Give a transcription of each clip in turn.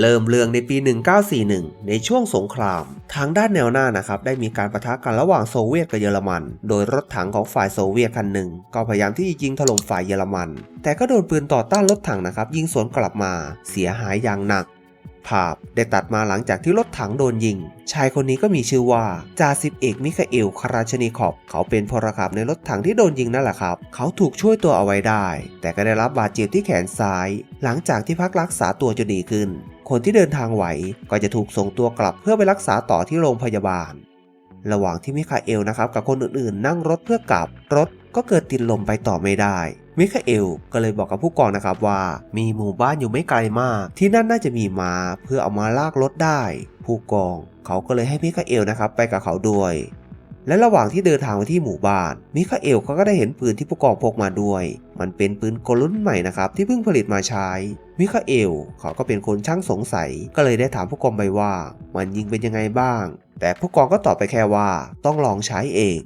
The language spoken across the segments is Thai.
เริ่มเรื่องในปี 1941 ในช่วงสงคราม ทางด้านแนวหน้านะครับได้มีการประทะกันระหว่างโซเวียตกับเยอรมัน โดยรถถังของฝ่ายโซเวียตคันหนึ่ง ก็พยายามที่จะยิงถล่มฝ่ายเยอรมัน แต่ก็โดนปืนต่อต้านรถถังนะครับยิงสวนกลับมา เสียหายอย่างหนัก ภาพได้ตัดมาหลังจากที่รถถังโดนยิง ชายคนนี้ก็มีชื่อว่าจ่าสิบเอกมิคาเอลคาราชนีคอปเขาเป็นพลขับในรถถังที่โดนยิงนั่นแหละครับ เขาถูกช่วยตัวเอาไว้ได้ แต่ก็ได้รับบาดเจ็บที่แขนซ้าย หลังจากที่พักรักษาตัวจนดีขึ้น คนที่เดินทางไหว ก็จะถูกส่งตัวกลับเพื่อไปรักษาต่อที่โรงพยาบาล ระหว่างที่มิคาเอลนะครับกับคนอื่นๆ นั่งรถเพื่อกลับรถก็เกิดติดลมไปต่อไม่ได้ มิคาเอลก็เลยบอกกับผู้กองนะครับว่า มีหมู่บ้านอยู่ไม่ไกลมาก ที่นั่นน่าจะมีม้าเพื่อเอามาลากรถได้ ผู้กองเขาก็เลยให้มิคาเอลนะครับไปกับเขาด้วย และระหว่างที่เดินทางไปที่หมู่บ้าน มิคาเอลเขาก็ได้เห็นปืนที่ผู้กองพกมาด้วย มันเป็นปืนกลรุ่นใหม่นะครับที่เพิ่งผลิตมาใช้ มิคาเอลเขาก็เป็นคนช่างสงสัย ก็เลยได้ถามผู้กองไปว่า มันยิงเป็นยังไงบ้าง แต่ผู้กองก็ตอบไปแค่ว่า ต้องลองใช้เอง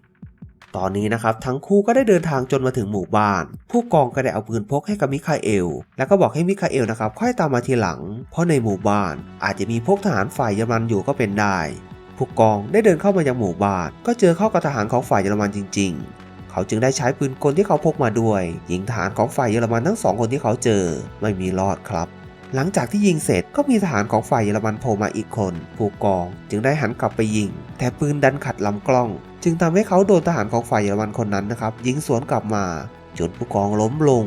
ตอนนี้นะครับทั้งคู่ก็ได้เดินทางจนมาถึงหมู่บ้าน ผู้กองก็ได้เอาปืนพกให้กับมิคาเอล แล้วก็บอกให้มิคาเอลนะครับค่อยตามมาทีหลัง เพราะในหมู่บ้านอาจจะมีพวกทหารฝ่ายเยอรมันอยู่ก็เป็นได้ ผู้กองได้เดินเข้ามายังหมู่บ้าน ก็เจอเข้ากับทหารของฝ่ายเยอรมันจริง ๆ เขาจึงได้ใช้ปืนกลที่เขาพกมาด้วย ยิงทหารของฝ่ายเยอรมันทั้งสองคนที่เขาเจอไม่มีรอดครับ หลังจากที่ยิงเสร็จก็มีทหารของฝ่ายเยอรมันโผล่มาอีกคน ผู้กองจึงได้หันกลับไปยิง แต่ปืนดันขัดลำกล้อง จึงทำให้เขาโดนทหารของฝ่ายเยอรมันคนนั้นนะครับยิงสวนกลับมาจนผู้กองล้มลง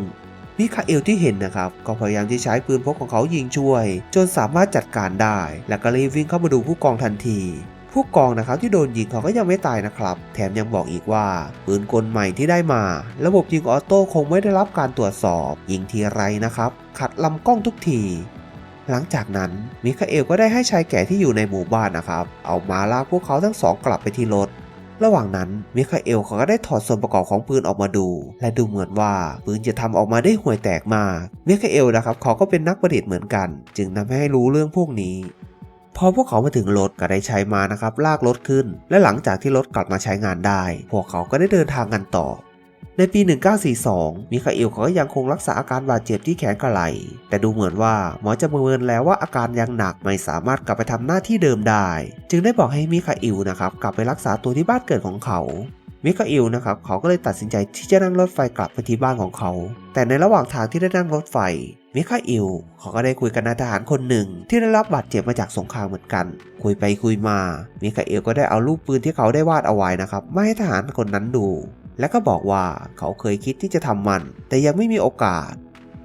มิคาเอลที่เห็นนะครับก็พยายามที่ใช้ปืนพกของเขายิงช่วย จนสามารถจัดการได้ และก็รีบวิ่งเข้ามาดูผู้กองทันที ผู้กองนะครับที่โดนยิงเขาก็ยังไม่ตายนะครับ แถมยังบอกอีกว่า ปืนกลใหม่ที่ได้มา ระบบยิงออโต้คงไม่ได้รับการตรวจสอบ ยิงทีไรนะครับ ขัดลำกล้องทุกที หลังจากนั้นมิคาเอลก็ได้ให้ชายแก่ที่อยู่ในหมู่บ้านนะครับ เอามาลากพวกเขาทั้งสองกลับไปที่รถระหว่างนั้นมิคาเอลเขาก็ได้ถอดส่วนประกอบของปืนออกมาดู และดูเหมือนว่าปืนจะทำออกมาได้ห่วยแตกมากมิคาเอลนะครับเขาก็เป็นนักประดิษฐ์เหมือนกัน จึงทำให้รู้เรื่องพวกนี้ พอพวกเขามาถึงรถก็ได้ใช้มานะครับลากรถขึ้น และหลังจากที่รถกลับมาใช้งานได้ พวกเขาก็ได้เดินทางกันต่อในปี 1942 มิคาเอลเขาก็ยังคงรักษาอาการบาดเจ็บที่แขนกับไหล่ แต่ดูเหมือนว่าหมอจะประเมินแล้วว่าอาการยังหนักไม่สามารถกลับไปทำหน้าที่เดิมได้ จึงได้บอกให้มิคาเอลนะครับกลับไปรักษาตัวที่บ้านเกิดของเขา มิคาเอลนะครับเขาก็เลยตัดสินใจที่จะนั่งรถไฟกลับไปที่บ้านของเขา แต่ในระหว่างทางที่ได้นั่งรถไฟ มิคาเอลเขาก็ได้คุยกับนายทหารคนหนึ่ง ที่ได้รับบาดเจ็บมาจากสงครามเหมือนกัน คุยไปคุยมา มิคาเอลก็ได้เอารูปปืนที่เขาได้วาดเอาไว้นะครับมาให้ทหารคนนั้นดู และก็บอกว่าเขาเคยคิดที่จะทำมัน แต่ยังไม่มีโอกาส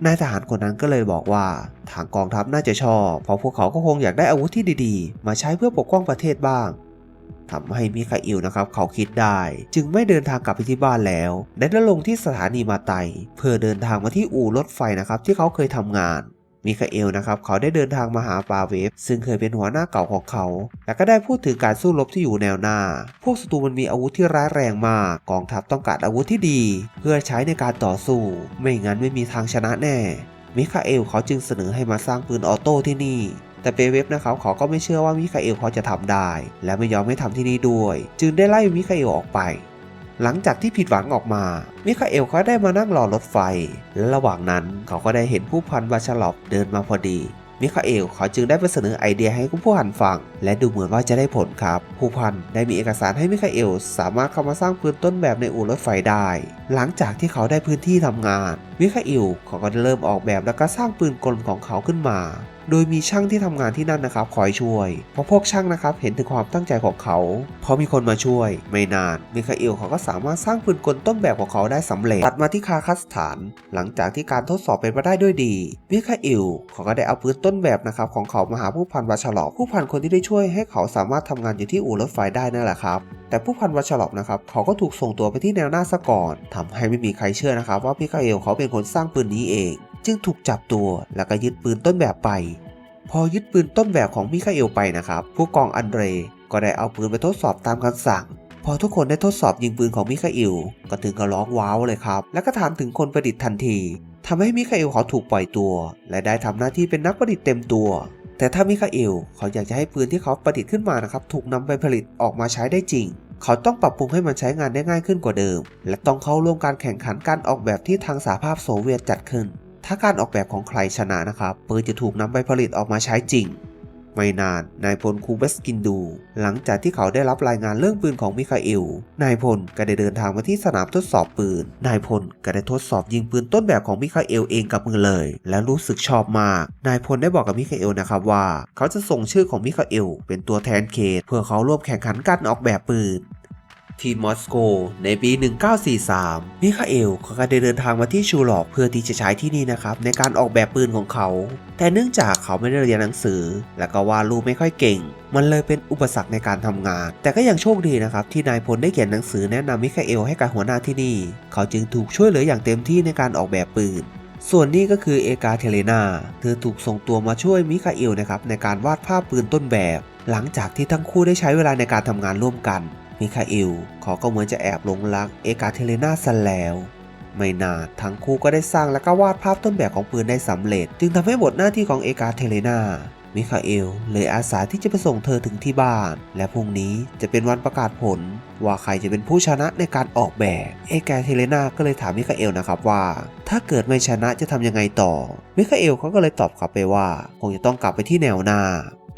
นายทหารคนนั้นก็เลยบอกว่า ทางกองทัพน่าจะชอบ เพราะพวกเขาก็คงอยากได้อาวุธที่ดีๆ มาใช้เพื่อปกป้องประเทศบ้าง ทำให้มิคาอิลนะครับเขาคิดได้ จึงไม่เดินทางกลับไปที่บ้านแล้วได้ลงที่สถานีมาไต เพื่อเดินทางมาที่อู่รถไฟนะครับที่เขาเคยทำงานมิคาเอลนะครับเขาได้เดินทางมาหาปาเวฟ ซึ่งเคยเป็นหัวหน้าเก่าของเขา และก็ได้พูดถึงการสู้รบที่อยู่แนวหน้า พวกศัตรูมันมีอาวุธที่ร้ายแรงมาก กองทัพต้องการอาวุธที่ดี เพื่อใช้ในการต่อสู้ ไม่งั้นไม่มีทางชนะแน่ มิคาเอลเขาจึงเสนอให้มาสร้างปืนออโต้ที่นี่ แต่เปเวฟนะครับเขาก็ไม่เชื่อว่ามิคาเอลเขาจะทำได้ และไม่ยอมให้ทำที่นี่ด้วย จึงได้ไล่มิคาเอลออกไป หลังจากที่ผิดหวังออกมา มิคาเอลเขาได้มานั่งรอรถไฟ และระหว่างนั้นเขาก็ได้เห็นผู้พันบาชลอบเดินมาพอดีมิคาเอลเขาจึงได้ไปเสนอไอเดียให้ผู้พันฟัง และดูเหมือนว่าจะได้ผลครับ ผู้พันได้มีเอกสารให้มิคาเอลสามารถเข้ามาสร้างปืนต้นแบบในอู่รถไฟได้ หลังจากที่เขาได้พื้นที่ทำงาน มิคาเอลเขาก็ไดเริ่มออกแบบและก็สร้างปืนกลของเขาขึ้นมา โดยมีช่างที่ทำงานที่นั่นนะครับคอยช่วยเพราะพวกช่างนะครับเห็นถึงความตั้งใจของเขาพอมีคนมาช่วย ไม่นานมิคาเอลเขาก็สามารถสร้างปืนกลต้นแบบของเขาได้สำเร็จตัดมาที่คาคัสถาน หลังจากที่การทดสอบเป็นไปได้ด้วยดีมิคาเอลเขาก็ได้เอาปืนต้นแบบนะครับของเขามาหาผู้พันวาชลอบผู้พันคนที่ได้ช่วยให้เขาสามารถทำงานอยู่ที่อู่รถไฟได้นั่นแหละครับแต่ผู้พันวาชลอบนะครับเขาก็ถูกส่งตัวไปที่แนวหน้าซะก่อนทำให้ไม่มีใครเชื่อนะครับ ว่ามิคาเอลเขาเป็นคนสร้างปืนนี้เอง จึงถูกจับตัวแล้วก็ยึดปืนต้นแบบไป พอยึดปืนต้นแบบของมิคาเอลไปนะครับ ผู้กองอันเดรก็ได้เอาปืนไปทดสอบตามคำสั่ง พอทุกคนได้ทดสอบยิงปืนของมิคาเอลก็ถึงกับร้องว้าวเลยครับ แล้วก็ถามถึงคนประดิษฐ์ทันทีทำให้มิคาเอลเขาถูกปล่อยตัว และได้ทำหน้าที่เป็นนักประดิษฐ์เต็มตัว แต่ถ้ามิคาเอลเขาอยากจะให้ปืนที่เขาประดิษฐ์ขึ้นมานะครับถูกนำไปผลิตออกมาใช้ได้จริงเขาต้องปรับปรุงให้มันใช้งานได้ง่ายขึ้นกว่าเดิม และต้องเข้าร่วมการแข่งขันการออกแบบที่ทางสหภาพโซเวียตจัดขึ้น ถ้าการออกแบบของใครชนะนะครับปืนจะถูกนำไปผลิตออกมาใช้จริง ไม่นานนายพลคูเบสกินดู หลังจากที่เขาได้รับรายงานเรื่องปืนของมิคาเอล นายพลก็ได้เดินทางมาที่สนามทดสอบปืน นายพลก็ได้ทดสอบยิงปืนต้นแบบของมิคาเอลเองกับมือเลย และรู้สึกชอบมาก นายพลได้บอกกับมิคาเอลนะครับว่า เขาจะส่งชื่อของมิคาเอลเป็นตัวแทนเขต เพื่อเขาร่วมแข่งขันการออกแบบปืน ที่มอสโก ในปี 1943 มิคาเอลเขาก็ได้เดินทางมาที่ชูลอกเพื่อที่จะใช้ที่นี่นะครับ ในการออกแบบปืนของเขา แต่เนื่องจากเขาไม่ได้เรียนหนังสือ และก็วาดรูปไม่ค่อยเก่ง มันเลยเป็นอุปสรรคในการทำงาน แต่ก็ยังโชคดีนะครับ ที่นายพลได้เขียนหนังสือแนะนำมิคาเอลให้กับหัวหน้าที่นี่ เขาจึงถูกช่วยเหลืออย่างเต็มที่ในการออกแบบปืนส่วนนี้ก็คือเอกาเทเลนา เธอถูกส่งตัวมาช่วยมิคาเอลนะครับในการวาดภาพปืนต้นแบบ หลังจากที่ทั้งคู่ได้ใช้เวลาในการทำงานร่วมกัน มิคาเอลเขาก็เหมือนจะแอบหลงรักเอกาเทเลนาซะแล้ว ไม่นานทั้งคู่ก็ได้สร้างและก็วาดภาพต้นแบบของปืนได้สำเร็จ จึงทำให้หมดหน้าที่ของเอกาเทเลนามิคาเอลเลยอาสาที่จะไปส่งเธอถึงที่บ้าน และพรุ่งนี้จะเป็นวันประกาศผล ว่าใครจะเป็นผู้ชนะในการออกแบบ เอกาเทเลนาก็เลยถามมิคาเอลนะครับว่า ถ้าเกิดไม่ชนะจะทำยังไงต่อ มิคาเอลเขาก็เลยตอบกลับไปว่า คงจะต้องกลับไปที่แนวหน้า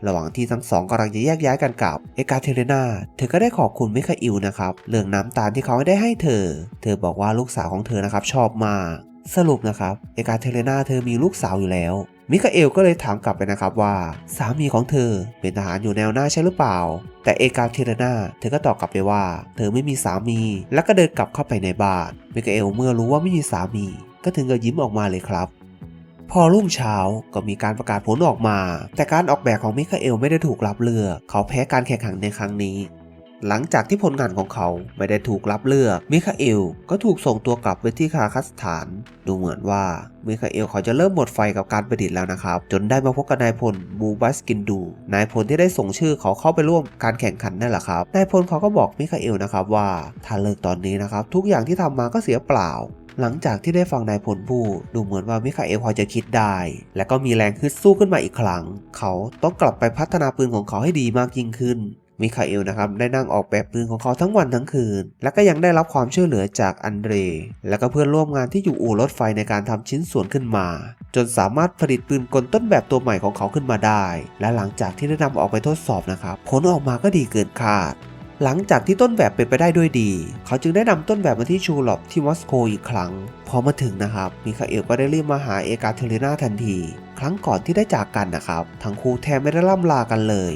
ระหว่างที่ทั้งสองกำลังจะแยกย้ายกันกลับเอกาเทเลนาเธอก็ได้ขอบคุณมิคาอิลนะครับเรื่องน้ำตาลที่เขาได้ให้เธอ เธอบอกว่าลูกสาวของเธอนะครับชอบมากสรุปนะครับเอกาเทเลนาเธอมีลูกสาวอยู่แล้วมิคาเอลก็เลยถามกลับไปนะครับว่า สามีของเธอเป็นทหารอยู่แนวหน้าใช่หรือเปล่า แต่เอกาเทเลนาเธอก็ตอบกลับไปว่า เธอไม่มีสามี แล้วก็เดินกลับเข้าไปในบ้านมิคาเอลเมื่อรู้ว่าไม่มีสามี ก็ถึงกับยิ้มออกมาเลยครับ พอรุ่งเช้าก็มีการประกาศผลออกมา แต่การออกแบบของมิคาเอลไม่ได้ถูกรับเลือก เขาแพ้การแข่งขันในครั้งนี้ หลังจากที่ผลงานของเขาไม่ได้ถูกรับเลือก มิคาเอลก็ถูกส่งตัวกลับไปที่คาซัสถาน ดูเหมือนว่ามิคาเอลเขาจะเริ่มหมดไฟกับการประดิษฐ์แล้วนะครับ จนได้มาพบกับนายพลบูบัสกินดู นายพลที่ได้ส่งชื่อเขาเข้าไปร่วมการแข่งขันนั่นแหละครับ นายพลเขาก็บอกมิคาเอลนะครับว่าถ้าเลิกตอนนี้นะครับทุกอย่างที่ทำมาก็เสียเปล่า หลังจากที่ได้ฟังนายพลพูดดูเหมือนว่ามิคาเอลพอจะคิดได้ และก็มีแรงฮึดสู้ขึ้นมาอีกครั้ง เขาต้องกลับไปพัฒนาปืนของเขาให้ดีมากยิ่งขึ้นมิคาเอลนะครับได้นั่งออกแบบปืนของเขาทั้งวันทั้งคืน และก็ยังได้รับความช่วยเหลือจากอันเดรและก็เพื่อนร่วมงานที่อยู่อู่รถไฟในการทำชิ้นส่วนขึ้นมา จนสามารถผลิตปืนกลต้นแบบตัวใหม่ของเขาขึ้นมาได้ และหลังจากที่ได้นำออกไปทดสอบนะครับผลออกมาก็ดีเกินคาด หลังจากที่ต้นแบบเป็นไปได้ด้วยดี เขาจึงได้นำต้นแบบมาที่ชูลอปที่มอสโกอีกครั้ง พอมาถึงนะครับ มิคาเอลก็ได้รีบมาหาเอกาเทเลนาทันที ครั้งก่อนที่ได้จากกันนะครับ ทั้งคู่แทบไม่ได้ล่ำลากันเลย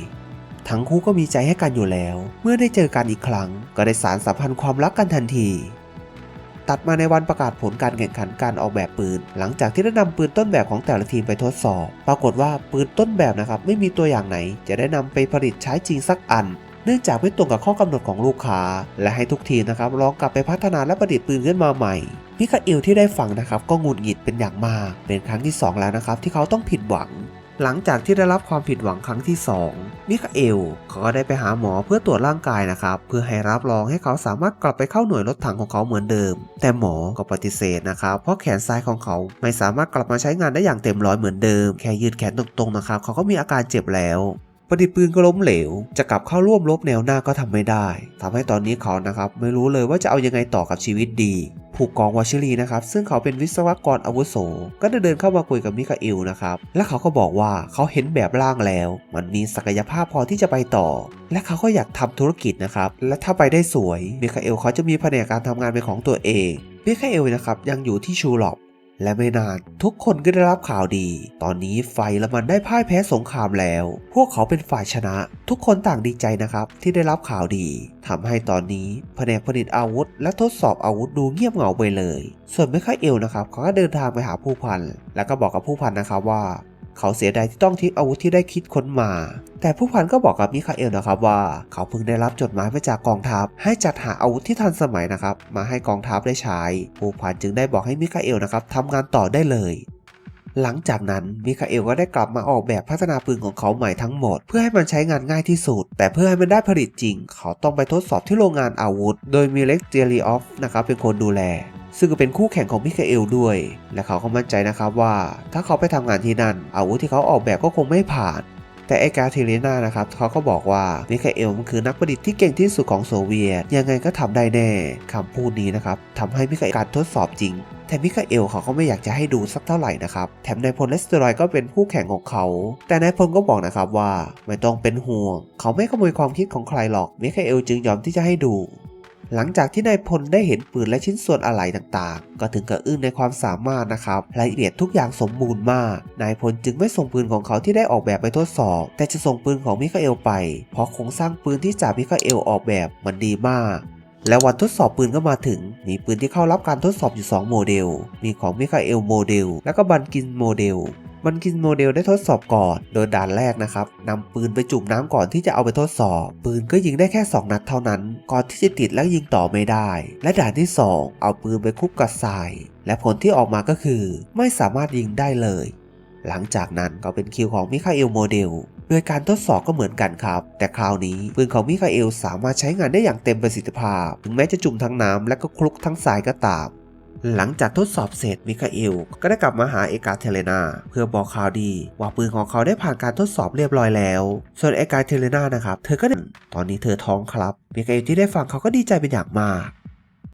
ทั้งคู่ก็มีใจให้กันอยู่แล้ว เมื่อได้เจอกันอีกครั้ง ก็ได้สารสัมพันธ์ความรักกันทันทีตัดมาในวันประกาศผลการแข่งขันการออกแบบปืน หลังจากที่ได้นำปืนต้นแบบของแต่ละทีมไปทดสอบ ปรากฏว่าปืนต้นแบบนะครับไม่มีตัวอย่างไหน จะได้นำไปผลิตใช้จริงสักอัน เนื่องจากไม่ตรงกับข้อกำหนดของลูกค้า และให้ทุกทีมนะครับลองกลับไปพัฒนาและประดิษฐ์ปืนขึ้นมาใหม่มิคาเอลที่ได้ฟังนะครับก็งุดหงิดเป็นอย่างมาก เป็นครั้งที่ 2 แล้วนะครับที่เขาต้องผิดหวัง หลังจากที่ได้รับความผิดหวังครั้งที่ 2 มิคาเอลเขาก็ได้ไปหาหมอเพื่อตรวจร่างกายนะครับเพื่อให้รับรองให้เขาสามารถกลับไปเข้าหน่วยรถถังของเขาเหมือนเดิม แต่หมอก็ปฏิเสธนะครับเพราะแขนซ้ายของเขาไม่สามารถกลับมาใช้งานได้อย่างเต็มร้อยเหมือนเดิม แค่ยืดแขนตรงๆนะครับเขาก็มีอาการเจ็บแล้ว ประดิษฐ์ปืนก็ล้มเหลว จะกลับเข้าร่วมรบแนวหน้าก็ทำไม่ได้ทำให้ตอนนี้เขานะครับไม่รู้เลยว่าจะเอายังไงต่อกับชีวิตดี ผู้กองวาชิรีนะครับซึ่งเขาเป็นวิศวกรอาวุโส ก็ได้เดินเข้ามาคุยกับมิคาเอลนะครับและเขาก็บอกว่าเขาเห็นแบบร่างแล้ว มันมีศักยภาพพอที่จะไปต่อ และเขาก็อยากทำธุรกิจนะครับและถ้าไปได้สวยมิคาเอลเขาจะมีแผนการทำงานเป็นของตัวเองมิคาเอลนะครับยังอยู่ที่ชูลอป และไม่นานทุกคนก็ได้รับข่าวดี ตอนนี้ไฟละมันได้พ่ายแพ้สงครามแล้ว พวกเขาเป็นฝ่ายชนะ ทุกคนต่างดีใจนะครับ ที่ได้รับข่าวดีทำให้ตอนนี้แผนกผลิตอาวุธ และทดสอบอาวุธดูเงียบเหงาไปเลย ส่วนไม่ค่อยเอลนะครับเขาก็เดินทางไปหาผู้พัน แล้วก็บอกกับผู้พันนะครับว่า เขาเสียดายที่ต้องทิ้งอาวุธที่ได้คิดค้นมา แต่ผู้พันก็บอกกับมิคาเอลนะครับว่า เขาเพิ่งได้รับจดหมายมาจากกองทัพ ให้จัดหาอาวุธที่ทันสมัยนะครับ มาให้กองทัพได้ใช้ ผู้พันจึงได้บอกให้มิคาเอลนะครับทำงานต่อได้เลยหลังจากนั้นมิคาเอลก็ได้กลับมาออกแบบพัฒนาปืนของเขาใหม่ทั้งหมด เพื่อให้มันใช้งานง่ายที่สุด แต่เพื่อให้มันได้ผลิตจริง เขาต้องไปทดสอบที่โรงงานอาวุธ โดยมีเล็กเจลีออฟนะครับเป็นคนดูแล ซึ่งก็เป็นคู่แข่งของมิคาเอลด้วย และเขาก็มั่นใจนะครับว่า ถ้าเขาไปทำงานที่นั่น อาวุธที่เขาออกแบบก็คงไม่ผ่าน แต่ไอกาเทเลนานะครับเขาก็บอกว่ามิคาเอลมันคือนักประดิษฐ์ที่เก่งที่สุดของโซเวียต ยังไงก็ทำได้แน่คำพูดนี้นะครับทำให้มิคาเอลการทดสอบจริงแต่มิคาเอลเขาก็ไม่อยากจะให้ดูสักเท่าไหร่นะครับ แถมนายพลเลสเตอรอยก็เป็นคู่แข่งของเขา แต่นายพลก็บอกนะครับว่า ไม่ต้องเป็นห่วง เขาไม่ขโมยความคิดของใครหรอกมิคาเอลจึงยอมที่จะให้ดู หลังจากที่นายพลได้เห็นปืนและชิ้นส่วนอะไหล่ต่างๆ ก็ถึงกับอึ้งในความสามารถนะครับรายละเอียดทุกอย่างสมบูรณ์มาก นายพลจึงไม่ส่งปืนของเขาที่ได้ออกแบบไปทดสอบ แต่จะส่งปืนของมิคาเอลไป เพราะโครงสร้างปืนที่จ่ามิคาเอลออกแบบมันดีมากและวันทดสอบปืนก็มาถึง มีปืนที่เข้ารับการทดสอบอยู่ 2 โมเดล มีของมิคาเอลโมเดล และก็บันกินโมเดล บันกินโมเดลได้ทดสอบก่อน โดยด่านแรกนะครับนำปืนไปจุ่มน้ำก่อนที่จะเอาไปทดสอบ ปืนก็ยิงได้แค่ 2 นัดเท่านั้น ก่อนที่จะติดแล้วยิงต่อไม่ได้ และด่านที่ 2 เอาปืนไปคลุกกับทราย และผลที่ออกมาก็คือ ไม่สามารถยิงได้เลย หลังจากนั้นก็เป็นคิวของมิคาเอลโมเดลโดยการทดสอบก็เหมือนกันครับ แต่คราวนี้ปืนของมิคาเอลสามารถใช้งานได้อย่างเต็มประสิทธิภาพ ถึงแม้จะจุ่มทั้งน้ำและก็คลุกทั้งทรายก็ตาม หลังจากทดสอบเสร็จมิคาเอลก็ได้กลับมาหาเอกาเทเลนา เพื่อบอกข่าวดี ว่าปืนของเขาได้ผ่านการทดสอบเรียบร้อยแล้ว ส่วนเอกาเทเลนานะครับ เธอก็ตอนนี้เธอท้องครับมิคาเอลที่ได้ฟังเขาก็ดีใจเป็นอย่างมาก